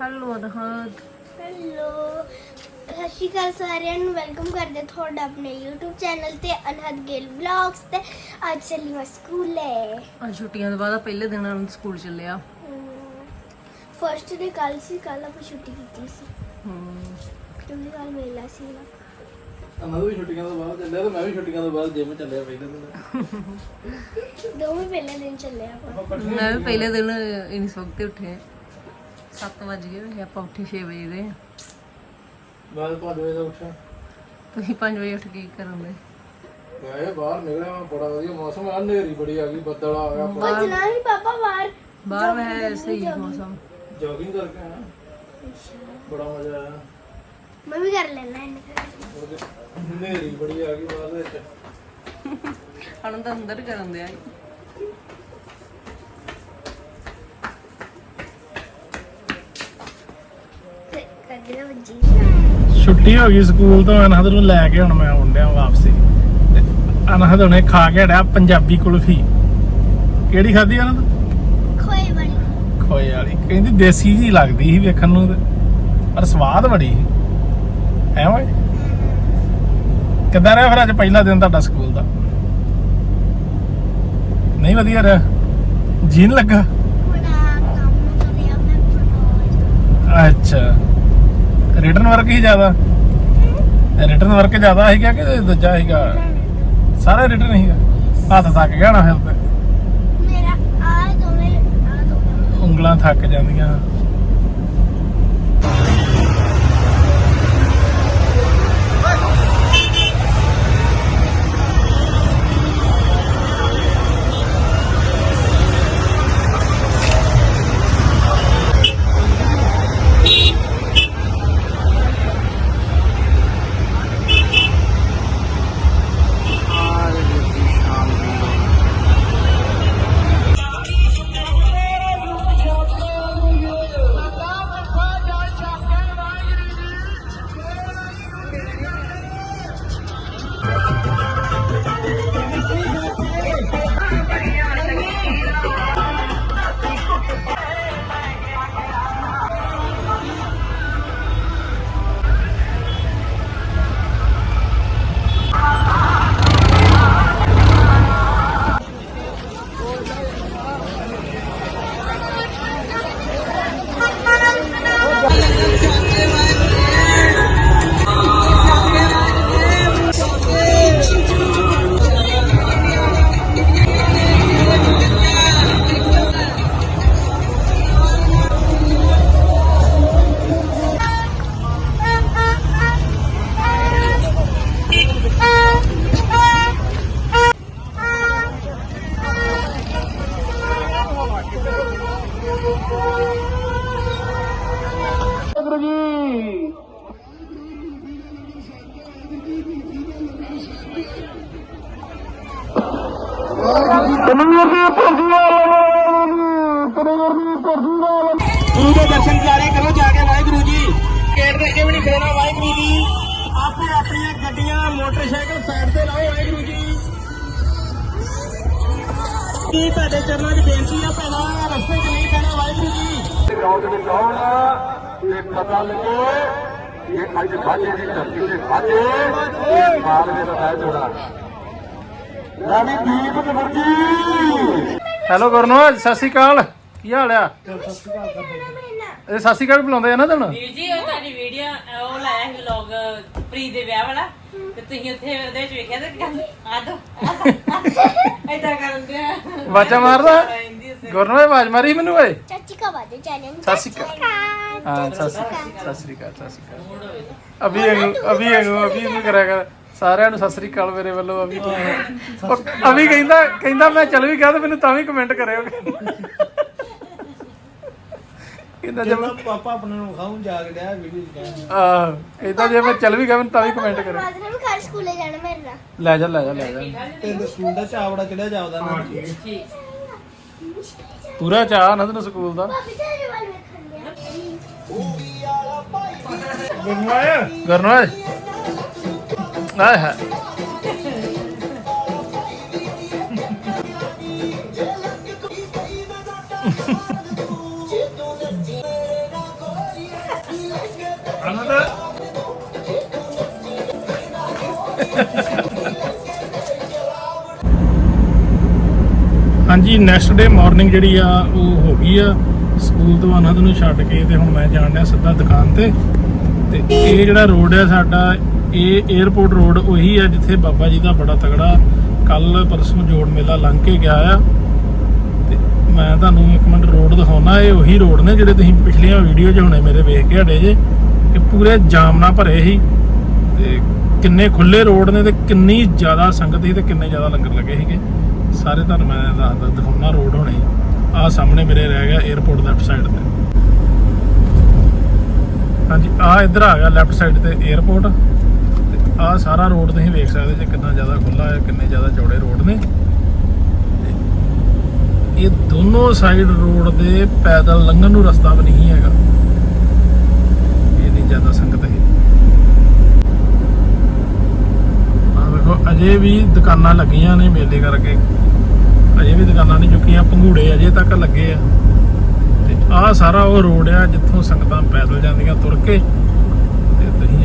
Hello ਅਨਹਦ hello. ਸਤਿ ਸ਼੍ਰੀ ਅਕਾਲ ਸਾਰਿਆਂ ਨੂੰ ਵੈਲਕਮ ਕਰਦੇ ਤੁਹਾਡਾ ਆਪਣੇ YouTube ਚੈਨਲ ਤੇ ਅਨਹਦ ਗਿੱਲ ਵਲੌਗਸ ਤੇ। ਅੱਜ ਚੱਲੀ ਮੈਂ ਸਕੂਲੇ। ਅੱਜ ਛੁੱਟੀਆਂ ਤੋਂ ਬਾਅਦ ਪਹਿਲੇ ਦਿਨ ਆਨੰਦ ਸਕੂਲ ਚੱਲਿਆ। ਫਸਟ ਦੇ ਕੱਲ ਸੀ ਕੱਲ ਆਪਾਂ ਛੁੱਟੀ ਕੀਤੀ ਸੀ। ਹਮ, ਕਿਉਂਕਿ ਕੱਲ ਮੇਲਾ ਸੀ ਨਾ। ਅਨੰਦ ਵੀ ਛੁੱਟੀਆਂ ਤੋਂ ਬਾਅਦ ਚੱਲਿਆ ਤੇ ਮੈਂ ਵੀ ਛੁੱਟੀਆਂ ਤੋਂ ਬਾਅਦ ਜਿਮ ਚੱਲਿਆ ਪਹਿਲੇ ਦਿਨ। ਦੋਵੇਂ ਪਹਿਲੇ ਦਿਨ ਚੱਲੇ ਆਪਾਂ। ਮੈਂ ਵੀ ਪਹਿਲੇ ਦਿਨ ਇਨਸ ਵਕਤ ਤੇ ਉੱਠੇ। 7 ਵਜ ਗਏ ਤੇ ਆਪਾਂ ਉੱਠੇ 6 ਵਜੇ ਦੇ ਬਾਅਦ 5 ਵਜੇ ਦਾ ਉੱਠਿਆ। ਤੁਸੀਂ 5 ਵਜੇ ਉੱਠ ਕੇ ਕੀ ਕਰਨ ਦੇ? ਮੈਂ ਬਾਹਰ ਨਿਕਲਿਆ ਮੈਂ ਬੜਾ ਵਧੀਆ ਮੌਸਮ ਆ ਹਨੇਰੀ ਬੜੀ ਆ ਗਈ ਬੱਦਲ ਆ ਗਿਆ ਭੱਜਣਾ ਹੀ ਪਾਪਾ ਬਾਹਰ ਬਾਹਰ ਵੈ ਸਹੀ ਮੌਸਮ। ਜੋਗਿੰਗ ਕਰਕੇ ਆਇਆ। ਬੜਾ ਮਜ਼ਾ ਆਇਆ। ਮੈਂ ਵੀ ਕਰ ਲੈਣਾ ਇਹਨੇ ਹਨੇਰੀ ਬੜੀ ਆ ਗਈ ਬਾਅਦ ਵਿੱਚ। ਆਨੰਦ ਅੰਦਰ ਕਰਨ ਦੇ ਆ ਤੇ ਕੱਢਣਾ ਵੱਜੀ ਛੁੱਟੀ ਹੋ ਗਈ ਸਕੂਲ ਤੋਂ ਅਨਹਦ ਨੂੰ ਲੈ ਕੇ ਹੁਣ ਮੈਂ ਆਉਂਦਿਆਂ ਵਾਪਸੀ। ਤੇ ਅਨਹਦ ਹੁਣੇ ਖਾ ਕੇ ਹੜਿਆ ਪੰਜਾਬੀ ਕੁਲਫੀ। ਕਿਹੜੀ ਖਾਧੀ ਅਨਹਦ? ਖੋਏ ਵਾਲੀ। ਖੋਏ ਵਾਲੀ ਕਹਿੰਦੀ ਦੇਸੀ ਜੀ ਲੱਗਦੀ ਸੀ ਵੇਖਣ ਨੂੰ ਪਰ ਸਵਾਦ ਬੜੀ ਸੀ। ਐ ਓਏ? ਕਿੱਦਾਂ ਰਿਹਾ ਫਿਰ ਅੱਜ ਪਹਿਲਾ ਦਿਨ ਤੁਹਾਡਾ ਸਕੂਲ ਦਾ? ਨਹੀਂ ਵਧੀਆ ਰਿਹਾ? ਜੀਨ ਲੱਗਾ? ਅੱਛਾ। ਰਿਟਰਨ ਵਰਕ ਹੀ ਜ਼ਿਆਦਾ। ਰਿਟਰਨ ਵਰਕ ਜ਼ਿਆਦਾ ਸੀਗਾ ਕਿ ਦੂਜਾ ਸੀਗਾ? ਸਾਰਾ ਰਿਟਰਨ ਸੀਗਾ। ਹੱਥ ਥੱਕ ਗਿਆ ਨਾ ਫਿਰ ਤੇ। ਮੇਰਾ ਆ ਦੋਵੇਂ ਆ ਦੋਵੇਂ। ਉਂਗਲਾਂ ਥੱਕ ਜਾਂਦੀਆਂ। ਗੁਰੂ ਦੇ ਦਰਸ਼ਨ ਪਿਆਰੇ ਕਰੋ ਜਾ ਕੇ ਵਾਹਿਗੁਰੂ ਜੀ ਗੇਟ ਦੇ ਅੱਗੇ ਵੀ ਨਹੀਂ ਖੜਨਾ ਵਾਹਿਗੁਰੂ ਜੀ ਆਪੇ ਆਪਣੀਆਂ ਗੱਡੀਆਂ ਮੋਟਰਸਾਈਕਲ ਸਾਈਡ ਤੇ ਲਾਓ ਵਾਹਿਗੁਰੂ ਜੀ ਕੀ ਤੁਹਾਡੇ ਚਰਨਾਂ 'ਚ ਬੇਨਤੀ ਆ ਪਹਿਲਾਂ ਰਸਤੇ 'ਚ ਨਹੀਂ ਪੈਣਾ ਵਾਹਿਗੁਰੂ ਜੀ ਗਾਉਂ ਦੇ ਵਿੱਚ ਆਉਣ ਇਹ ਪਤਾ ਲੱਗੇ ਇਹ ਅੱਜ ਸਾਜੇ ਦੀ ਧਰਤੀ ਤੇ ਸਾਜੇ ਇਹ ਮਾਰਵੇ ਦਾ ਹੈ ਜੋੜਾ ਰਾਣੀ ਦੀਪ ਹੈਲੋ ਗੁਰਨਵਾਜ ਸਤਿ ਸ਼੍ਰੀ ਅਕਾਲ। ਕੀ ਹਾਲ ਆ? ਇਹ ਸਤਿ ਸ਼੍ਰੀ ਅਕਾਲ ਬੁਲਾਉਂਦੇ ਆ ਨਾ ਤੁਹਾਨੂੰ? ਵੀਰ ਜੀ ਉਹ ਤੁਹਾਡੀ ਵੀਡੀਓ ਉਹ ਲਾਇਆ ਸੀ ਵਲੌਗ ਪ੍ਰੀ ਦੇ ਵਿਆਹ ਵਾਲਾ। ਤੇ ਤੁਸੀਂ ਉੱਥੇ ਉਹਦੇ ਵਿੱਚ ਵੇਖਿਆ ਤੇ ਕਹਿੰਦੇ ਆ ਦੋ ਐਦਾਂ ਕਰਦੇ ਆ। ਵਾਜਾ ਮਾਰਦਾ? ਗੁਰਨਵਾਜ ਆਵਾਜ਼ ਮਾਰੀ ਮੈਨੂੰ ਓਏ। ਚਾਚੀ ਕਾ ਵਾਦੇ ਚੈਨਲ ਸਤਿ ਸ਼੍ਰੀ ਅਕਾਲ। ਹਾਂ ਸਤਿ ਸ਼੍ਰੀ ਅਕਾਲ ਸਤਿ ਸ਼੍ਰੀ ਅਕਾਲ ਸਤਿ ਸ਼੍ਰੀ ਅਕਾਲ। ਅਭੀ ਅਭੀ ਅਭੀ ਇਹਨੂੰ ਕਰਿਆ ਕਰ। ਸਾਰਿਆਂ ਨੂੰ ਸਤਿ ਸ਼੍ਰੀ ਅਕਾਲ ਮੇਰੇ ਵੱਲੋਂ ਅਭੀ। ਅਭੀ ਕਹਿੰਦਾ ਕਹਿੰਦਾ ਮੈਂ ਚੱਲ ਵੀ ਗਿਆ ਤੇ ਮੈਨੂੰ ਤਾਂ ਵੀ ਕਮੈਂਟ ਕਰਿਓ। ਕਹਿੰਦਾ ਜੇ ਮੈਂ ਪਾਪਾ ਆਪਣੇ ਨੂੰ ਖਾਉਂ ਜਾ ਕੇ ਡਿਆ ਵੀਡੀਓ ਚ ਆਹ ਕਹਿੰਦਾ ਜੇ ਮੈਂ ਚੱਲ ਵੀ ਗਿਆ ਮੈਨੂੰ ਤਾਂ ਵੀ ਕਮੈਂਟ ਕਰਿਓ। ਬਾਅਦ ਨੂੰ ਘਰ ਸਕੂਲੇ ਜਾਣਾ ਮੇਰੇ ਨਾਲ। ਲੈ ਜਾ ਲੈ ਜਾ ਲੈ ਜਾ। ਤੇ ਸਕੂਲ ਦਾ ਚਾਵੜਾ ਚੜਿਆ ਜਾਵਦਾ ਨਾ। ਪੂਰਾ ਚਾਹ ਨਾ ਤੈਨੂੰ ਸਕੂਲ ਦਾ। ਭਾਬੀ ਤੇਰੇ ਵੱਲ ਵੇਖਣ ਆਏ ਹੈ ਹਾਂਜੀ ਨੈਕਸਟ ਡੇ ਮਾਰਨਿੰਗ ਜਿਹੜੀ ਆ, ਉਹ ਹੋ ਗਈ ਆ। ਸਕੂਲ ਤੋਂ ਅਨੰਦ ਨੂੰ ਛੱਡ ਕੇ ਤੇ ਹੁਣ ਮੈਂ ਜਾਣ ਰਿਹਾ ਸਿੱਧਾ ਦੁਕਾਨ ਤੇ। ਤੇ ਇਹ ਜਿਹੜਾ ਰੋਡ ਆ ਸਾਡਾ ਇਹ 에어ਪੋਰਟ ਰੋਡ ਉਹੀ ਹੈ ਜਿੱਥੇ ਬਾਬਾ ਜੀ ਦਾ ਬੜਾ ਤਗੜਾ ਕੱਲ ਪਰਸੋਂ ਜੋੜ ਮੇਲਾ ਲੰਘ ਕੇ ਗਿਆ ਆ। ਤੇ ਮੈਂ ਤੁਹਾਨੂੰ ਇੱਕ ਮਿੰਟ ਰੋਡ ਦਿਖਾਉਣਾ, ਇਹ ਉਹੀ ਰੋਡ ਨੇ ਜਿਹੜੇ ਤੁਸੀਂ ਪਿਛਲੀਆਂ ਵੀਡੀਓ 'ਚ ਹੁਣੇ ਮੇਰੇ ਵੇਖ ਕੇ ਹਟੇ ਜੇ। ਕਿ ਪੂਰੇ ਜਾਮ ਨਾਲ ਭਰੇ ਸੀ ਤੇ ਕਿੰਨੇ ਖੁੱਲੇ ਰੋਡ ਨੇ ਤੇ ਕਿੰਨੀ ਜ਼ਿਆਦਾ ਸੰਗਤ ਸੀ ਤੇ ਕਿੰਨੇ ਜ਼ਿਆਦਾ ਲੰਗਰ ਲੱਗੇ ਸੀਗੇ। ਸਾਰੇ ਤੁਹਾਨੂੰ ਮੈਂ ਦੱਸਦਾ ਦਿਖਾਉਣਾ ਰੋਡ ਹੁਣੇ ਆਹ ਸਾਹਮਣੇ ਮੇਰੇ ਰਹਿ ਗਿਆ 에어ਪੋਰਟ ਦਾ ਸਾਈਡ ਤੇ। ਹਾਂਜੀ ਆਹ ਇੱਧਰ ਆ ਗਿਆ ਲੈਫਟ ਸਾਈਡ ਤੇ 에어ਪੋਰਟ ਆ ਸਾਰਾ ਰੋਡ ਤੁਸੀਂ ਵੇਖ ਸਕਦੇ ਜੇ ਕਿੰਨਾ ਜ਼ਿਆਦਾ ਖੁੱਲਾ ਹੈ, ਕਿੰਨੇ ਜ਼ਿਆਦਾ ਚੌੜੇ ਰੋਡ ਨੇ। ਇਹ ਦੋਨੋਂ ਸਾਈਡ ਰੋਡ ਦੇ ਪੈਦਲ ਲੰਘਣ ਨੂੰ ਰਸਤਾ ਵੀ ਨਹੀਂ ਹੈਗਾ। ਇਹ ਨਹੀਂ ਜ਼ਿਆਦਾ ਸੰਗਤ ਹੈ ਆ ਵੇਖੋ, ਅਜੇ ਵੀ ਦੁਕਾਨਾਂ ਲੱਗੀਆਂ ਨੇ ਮੇਲੇ ਕਰਕੇ। ਅਜੇ ਵੀ ਦੁਕਾਨਾਂ ਨਹੀਂ ਚੁੱਕੀਆਂ, ਪੰਘੂੜੇ ਅਜੇ ਤੱਕ ਲੱਗੇ ਆ। ਤੇ ਆਹ ਸਾਰਾ ਉਹ ਰੋਡ ਆ ਜਿੱਥੋਂ ਸੰਗਤਾਂ ਪੈਦਲ ਜਾਂਦੀਆਂ ਤੁਰ ਕੇ।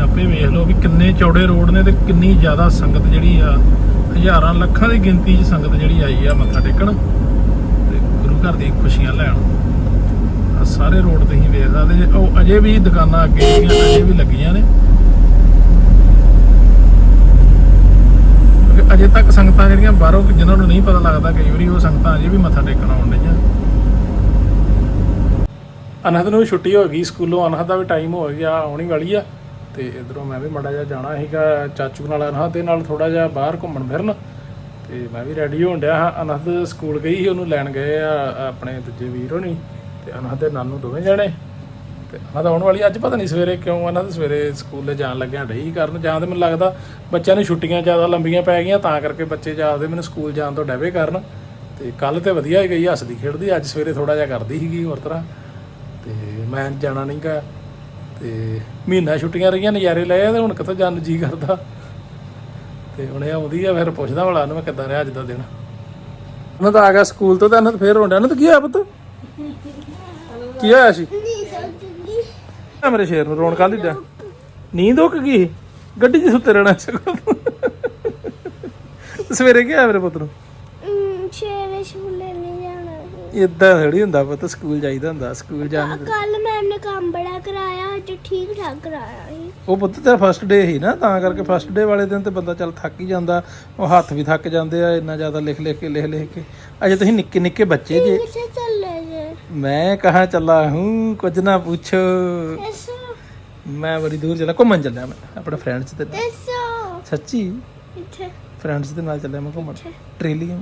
ਤੁਸੀਂ ਆਪੇ ਵੇਖ ਲਓ ਵੀ ਕਿੰਨੇ ਚੌੜੇ ਰੋਡ ਨੇ ਤੇ ਕਿੰਨੀ ਜ਼ਿਆਦਾ ਸੰਗਤ ਜਿਹੜੀ ਆ, ਹਜ਼ਾਰਾਂ ਲੱਖਾਂ ਦੀ ਗਿਣਤੀ 'ਚ ਸੰਗਤ ਜਿਹੜੀ ਆਈ ਆ ਮੱਥਾ ਟੇਕਣ। ਤੇ ਗੁਰੂ ਘਰ ਦੀਆਂ ਖੁਸ਼ੀਆਂ ਲੈਣ। ਆਹ ਸਾਰੇ ਰੋਡ ਤੁਸੀਂ ਵੇਖ ਸਕਦੇ ਜੇ, ਉਹ ਅਜੇ ਵੀ ਦੁਕਾਨਾਂ ਅੱਗੇ ਜਿਹੜੀਆਂ ਅਜੇ ਵੀ ਲੱਗੀਆਂ ਨੇ। ਅਜੇ ਤੱਕ ਸੰਗਤਾਂ ਜਿਹੜੀਆਂ ਬਾਹਰੋਂ ਜਿਨ੍ਹਾਂ ਨੂੰ ਨਹੀਂ ਪਤਾ ਲੱਗਦਾ, ਕਈ ਵਾਰੀ ਉਹ ਸੰਗਤਾਂ ਅਜੇ ਵੀ ਮੱਥਾ ਟੇਕਣ ਆਉਣ ਡਈਆਂ। ਅਨਹਦ ਨੂੰ ਵੀ ਛੁੱਟੀ ਹੋ ਗਈ, ਸਕੂਲੋਂ ਅਨਹਦ ਦਾ ਵੀ ਟਾਈਮ ਹੋ ਗਿਆ, ਆਉਣੀ ਵਾਲੀ ਆ। ਤੇ ਇਧਰੋਂ ਮੈਂ ਵੀ ਮੜਾ ਜਿਹਾ ਜਾਣਾ ਸੀਗਾ ਚਾਚੂ ਨਾਲ ਅਨਹਦ ਦੇ ਨਾਲ ਥੋੜਾ ਜਿਹਾ ਬਾਹਰ ਘੁੰਮਣ ਫਿਰਨ। ਤੇ ਮੈਂ ਵੀ ਰੈਡੀ ਹੋਣ ਡਿਆ ਹਾਂ। ਅਨਹਦ ਸਕੂਲ ਗਈ ਸੀ, ਉਹਨੂੰ ਲੈਣ ਗਏ ਆ ਆਪਣੇ ਦੂਜੇ ਵੀਰ ਹੋਣੀ ਤੇ ਅਨਹਦ ਦੇ ਨਾਨੂ ਦੋਵੇਂ ਜਾਣੇ। ਤੇ ਅਨਹਦ ਆਉਣ ਵਾਲੀ ਅੱਜ ਪਤਾ ਨਹੀਂ ਸਵੇਰੇ ਕਿਉਂ ਅਨਹਦ ਸਵੇਰੇ ਸਕੂਲੇ ਜਾਣ ਲੱਗਿਆ ਡਈ ਕਰਨ। ਜਾਂ ਤੇ ਮੈਨੂੰ ਲੱਗਦਾ ਬੱਚਿਆਂ ਨੂੰ ਛੁੱਟੀਆਂ ਜ਼ਿਆਦਾ ਲੰਬੀਆਂ ਪੈ ਗਈਆਂ, ਤਾਂ ਕਰਕੇ ਬੱਚੇ ਜਾਂਦੇ ਮੈਨੂੰ ਸਕੂਲ ਜਾਣ ਤੋਂ ਡੈਵੇ ਕਰਨ। ਤੇ ਕੱਲ ਤੇ ਵਧੀਆ ਹੀ ਗਈ, ਹੱਸਦੀ ਖੇਡਦੀ, ਅੱਜ ਸਵੇਰੇ ਥੋੜਾ ਜਿਹਾ ਕਰਦੀ ਸੀਗੀ ਹੋਰ ਤਰ੍ਹਾਂ। ਤੇ ਮੈਂ ਜਾਣਾ ਨਹੀਂ ਗਾ ਤੇ ਮਹੀਨਾ ਛੁੱਟੀਆਂ ਰਹੀਆਂ, ਨਜ਼ਾਰੇ ਲਏ ਆ ਤੇ ਹੁਣ ਕਿੱਥੋਂ ਜਾਣ ਜੀ ਕਰਦਾ। ਤੇ ਹੁਣ ਇਹ ਆਉਂਦੀ ਆ, ਫਿਰ ਪੁੱਛਦਾ ਭਲਾ ਨੂੰ ਮੈਂ ਕਿੱਦਾਂ ਰਿਹਾ ਅੱਜ ਦਾ ਦਿਨ। ਉਹਨਾਂ ਤਾਂ ਆ ਗਿਆ ਸਕੂਲ ਤੋਂ ਤਾਂ ਇਹਨਾਂ ਫੇਰ ਰੋਂਡਿਆ ਨਾ ਤਾਂ ਕੀ ਹੋਇਆ ਪੁੱਤ? ਕੀ ਹੋਇਆ ਸੀ? ਮੇਰੇ ਸ਼ੇਰ ਨੂੰ ਰੋਣ ਕਾਹਦੀ ਡਿਆ ਨੀਂਦ ਉੱਕ ਗਈ ਗੱਡੀ 'ਚ ਸੁੱਤੇ ਰਹਿਣਾ ਸਵੇਰੇ ਕੀ ਹੋਇਆ ਮੇਰੇ ਪੁੱਤ ਨੂੰ ਸ਼ੇਰੇ ਸ਼ੂਲੇ ਨਹੀਂ ਜਾਣਾ ਸੀ ਇਦਾਂ ਥੋੜੀ ਹੁੰਦਾ ਪੁੱਤ ਸਕੂਲ ਜਾਈਦਾ ਹੁੰਦਾ ਸਕੂਲ ਜਾਣ ਕੱਲ ਮੈਮ ਨੇ ਕੰਮ ਬੜਾ ਕਰਾਇਆ ਅੱਜ ਠੀਕ ਠਾਕ ਕਰਾਇਆ ਸੀ ਉਹ ਪੁੱਤ ਤੇਰਾ ਫਸਟ ਡੇ ਸੀ ਨਾ ਤਾਂ ਕਰਕੇ ਫਸਟ ਡੇ ਵਾਲੇ ਦਿਨ ਤੇ ਬੰਦਾ ਚੱਲ ਥੱਕ ਹੀ ਜਾਂਦਾ ਉਹ ਹੱਥ ਵੀ ਥੱਕ ਜਾਂਦੇ ਆ ਇੰਨਾ ਜ਼ਿਆਦਾ ਲਿਖ ਲਿਖ ਕੇ ਲਿਖ ਲਿਖ ਕੇ। ਅਜੇ ਤੁਸੀਂ ਨਿੱਕੇ ਨਿੱਕੇ ਬੱਚੇ ਜੇ। ਕਿੱਥੇ ਚੱਲੇ ਜੇ? ਮੈਂ ਕਹਾਂ ਚੱਲਾ ਹੂੰ ਕੁਝ ਨਾ ਪੁੱਛੋ। ਦੱਸੋ। ਮੈਂ ਬੜੀ ਦੂਰ ਚੱਲਾ ਘੁੰਮਣ ਚੱਲਿਆ ਮੈਂ ਆਪਣੇ ਫਰੈਂਡਸ ਦੇ ਨਾਲ। ਦੱਸੋ। ਸੱਚੀ? ਇੱਥੇ ਫਰੈਂਡਸ ਦੇ ਨਾਲ ਚੱਲਿਆ ਮੈਂ ਘੁੰਮਣ। ਟ੍ਰੇਲੀਅਮ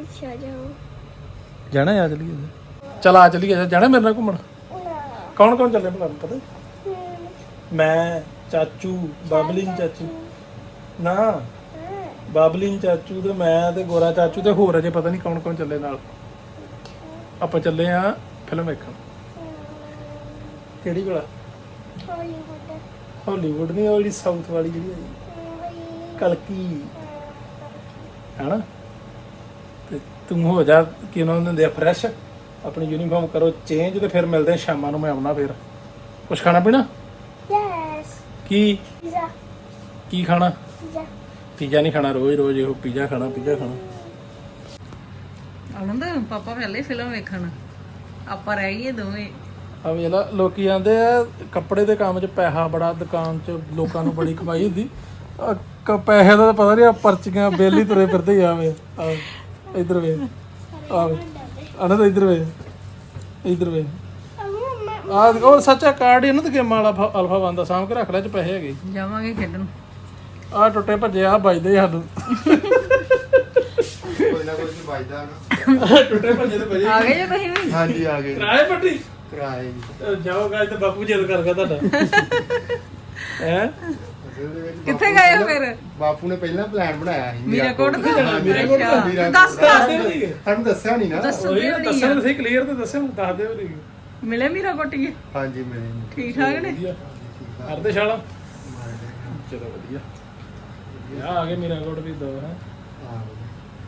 ਅੱਛਾ ਜਾਓ। ਜਾਣਾ ਆ ਚਲੀਏ। ਚਲ ਆ ਚਲੀਏ ਜਾਣਾ ਮੇਰੇ ਨਾਲ ਘੁੰਮਣ? ਕੌਣ ਕੌਣ ਚੱਲੇ ਭਲਾ ਪਤਾ? ਮੈਂ ਚਾਚੂ ਬਾਬਲਿਨ ਚਾਚੂ। ਨਾ ਬਾਬਲਿਨ ਚਾਚੂ ਤੇ ਮੈਂ ਤੇ ਗੋਰਾ ਚਾਚੂ ਤੇ ਹੋਰ ਅਜੇ ਪਤਾ ਨਹੀਂ ਕੌਣ ਕੌਣ ਚੱਲੇ ਨਾਲ। ਆਪਾਂ ਚੱਲੇ ਆ ਫਿਲਮ ਵੇਖਣ। ਕਿਹੜੀ ਕੋਲ ਹਾਲੀਵੁੱਡ। ਹਾਲੀਵੁੱਡ ਨਹੀਂ ਉਹ ਜਿਹੜੀ ਸਾਊਥ ਵਾਲੀ ਜਿਹੜੀ ਹੈ ਕਲਕੀ। ਹੈਨਾ? ਤੇ ਹੋ ਜਾ ਕਿ ਉਹਨਾਂ ਨੂੰ ਦੇ ਫਰੈਸ਼ ਆਪਣੀ ਯੂਨੀਫਾਰਮ ਕਰੋ ਚੇਂਜ ਤੇ ਫਿਰ ਮਿਲਦੇ ਆ ਸ਼ਾਮਾਂ ਨੂੰ ਮੈਂ ਆਉਣਾ ਫਿਰ। ਕੁਝ ਖਾਣਾ ਪੀਣਾ? ਯੈਸ ਕੀ? ਪੀਜ਼ਾ ਕੀ ਖਾਣਾ? ਪੀਜ਼ਾ ਪੀਜ਼ਾ ਨਹੀਂ ਖਾਣਾ ਰੋਜ਼ ਰੋਜ਼ ਇਹੋ ਪੀਜ਼ਾ ਖਾਣਾ ਪੀਜ਼ਾ ਖਾਣਾ। ਆਨੰਦ ਪਾਪਾ ਪਹਿਲੇ ਫਿਲਮ ਵੇਖਣ। ਆਪਾਂ ਰਹਿ ਗਏ ਦੋਵੇਂ। ਆ ਵੇਲਾ ਲੋਕੀ ਆਂਦੇ ਆ ਕੱਪੜੇ ਦੇ ਕੰਮ 'ਚ ਪੈਸਾ ਬੜਾ ਦੁਕਾਨ 'ਚ ਲੋਕਾਂ ਨੂੰ ਬੜੀ ਕਮਾਈ ਹੁੰਦੀ। ਕ- ਪੈਸੇ ਦਾ ਤਾਂ ਪਤਾ ਨਹੀਂ ਆ ਪਰਚੀਆਂ ਬਿੱਲ ਤੁਰੇ ਫਿਰਦੇ ਹੀ ਆਵੇ ਆ ਇਧਰ ਵੇ। ਆਵੇ ਅਨੰਦ ਇਧਰ ਵੇ। ਇਧਰ ਵੇ। ਆ ਉਹ ਸੱਚਾ ਕਾਰਡ ਇਹਨਾਂ ਤੇ ਗੇਮਾਂ ਵਾਲਾ ਅਲਫਾ ਬੰਦਾ ਸਾਂਭ ਕੇ ਰੱਖ ਲੈ ਚ ਪੈਸੇ ਹੈਗੇ। ਜਾਵਾਂਗੇ ਖੇਡਣ। ਆ ਟੁੱਟੇ ਭੱਜੇ ਆ ਵੱਜਦੇ ਸਾਨੂੰ। ਕੋਈ ਨਾ ਕੋਈ ਵੱਜਦਾ ਟੁੱਟੇ ਭੱਜੇ ਤੇ ਭਜੇ। ਆ ਗਏ ਜੇ ਤੁਸੀਂ ਵੀ? ਹਾਂਜੀ ਆ ਗਏ। ਕਿਰਾਏ ਪੱਟੀ? ਕਿਰਾਏ ਜੀ। ਅਹ ਜਾਓਗਾ ਤੇ ਬਾਪੂ ਜਿੱਦ ਕਰ ਗਿਆ ਤੁਹਾਡਾ। ਹੈ? ਦੇ ਵਿੱਚ ਕਿੱਥੇ ਗਏ ਹੋ ਫਿਰ? ਬਾਪੂ ਨੇ ਪਹਿਲਾਂ ਪਲਾਨ ਬਣਾਇਆ ਸੀ ਮੀਰਾਕੋਟ ਤੋਂ? ਮੀਰਾਕੋਟ ਅੱਛਾ। ਮੀਰਾਕੋਟ ਦੱਸ ਦੱਸ। ਸਾਨੂੰ ਦੱਸਿਆ ਨਹੀਂ ਨਾ। ਉਹੀ ਨਾ ਦੱਸਣ ਤੁਸੀਂ ਕਲੀਅਰ ਤੇ ਦੱਸਿਓ ਦੱਸ ਦਿਓ ਵੀ ਮਿਲੇ ਮੀਰਾ ਕੋਟੀਏ ਹਾਂਜੀ ਮੇਰੇ ਠੀਕ ਠਾਕ ਨੇ? ਵਧੀਆ। ਕਰਦੇ ਸ਼ਾਲਾ ਚਲੋ ਵਧੀਆ। ਆ ਆ ਗਏ ਮੇਰਾ ਕੋਟ ਵੀ ਦੋ ਹੈ।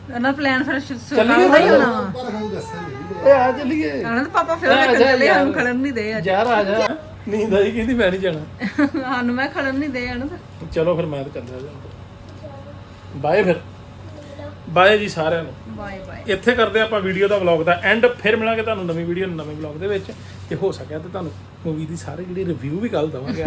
ਇਹਨਾਂ ਪਲਾਨ ਫਿਰ ਸੁਣਾ ਹੀ ਹੋਣਾ। ਵਾ ਪਰ ਸਾਨੂੰ ਦੱਸਿਆ ਨਹੀਂ ਏ ਆ ਚੱਲੀਏ। ਆਨੰਦ ਪਾਪਾ ਫਿਰ ਚੱਲੇ ਸਾਨੂੰ ਖੜਨ ਨਹੀਂ ਦੇ ਅੱਜ। ਯਾਰ ਆ ਜਾ। ਨੀਂਦ ਆਈ ਕਹਿੰਦੀ ਮੈਂ ਨਹੀਂ ਜਾਣਾ। ਸਾਨੂੰ ਮੈਂ ਖੜਨ ਨਹੀਂ ਦੇ ਜਾਣਾ। ਚਲੋ ਫਿਰ ਮੈਂ ਤਾਂ ਚੱਲਿਆ ਜਾਂਦਾ ਬਾਏ ਫਿਰ। ਬਾਏ ਜੀ ਸਾਰਿਆਂ ਨੂੰ। Bye bye. ਇੱਥੇ ਕਰਦੇ ਆਪਾਂ ਵੀਡੀਓ ਦਾ ਵਲੌਗ ਦਾ ਐਂਡ ਫਿਰ ਮਿਲਾਂਗੇ ਤੁਹਾਨੂੰ ਨਵੀਂ ਵੀਡੀਓ ਨਵੇਂ ਵਲੌਗ ਦੇ ਵਿੱਚ। ਤੇ ਹੋ ਸਕਿਆ ਤੇ ਤੁਹਾਨੂੰ ਮੂਵੀ ਦੀ ਸਾਰੇ ਜਿਹੜੀ ਰਿਵਿਊ ਵੀ ਕੱਲ ਦਵਾਂਗੇ